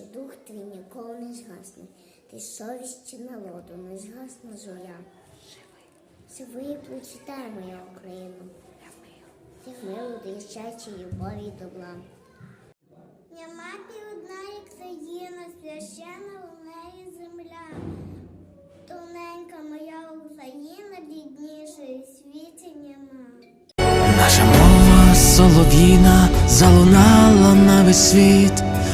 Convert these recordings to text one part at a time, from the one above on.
що дух твій ніколи не згасне, ти совісті народу, не згасна зоря. Живи прочитай моя Україна, ти в миру, де щастя, любові і мати одна і країна, священа у неї земля. Тоненька моя Україна, ріднішої в світі нема. Наша мова солов'їна залунала на весь світ.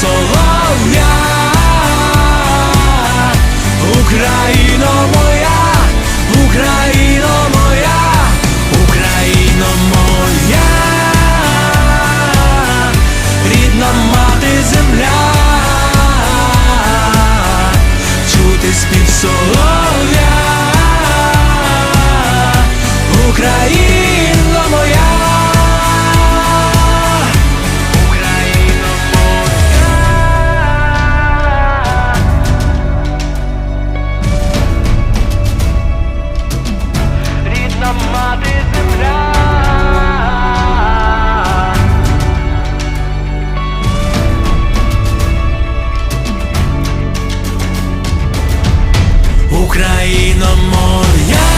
so long Україно моя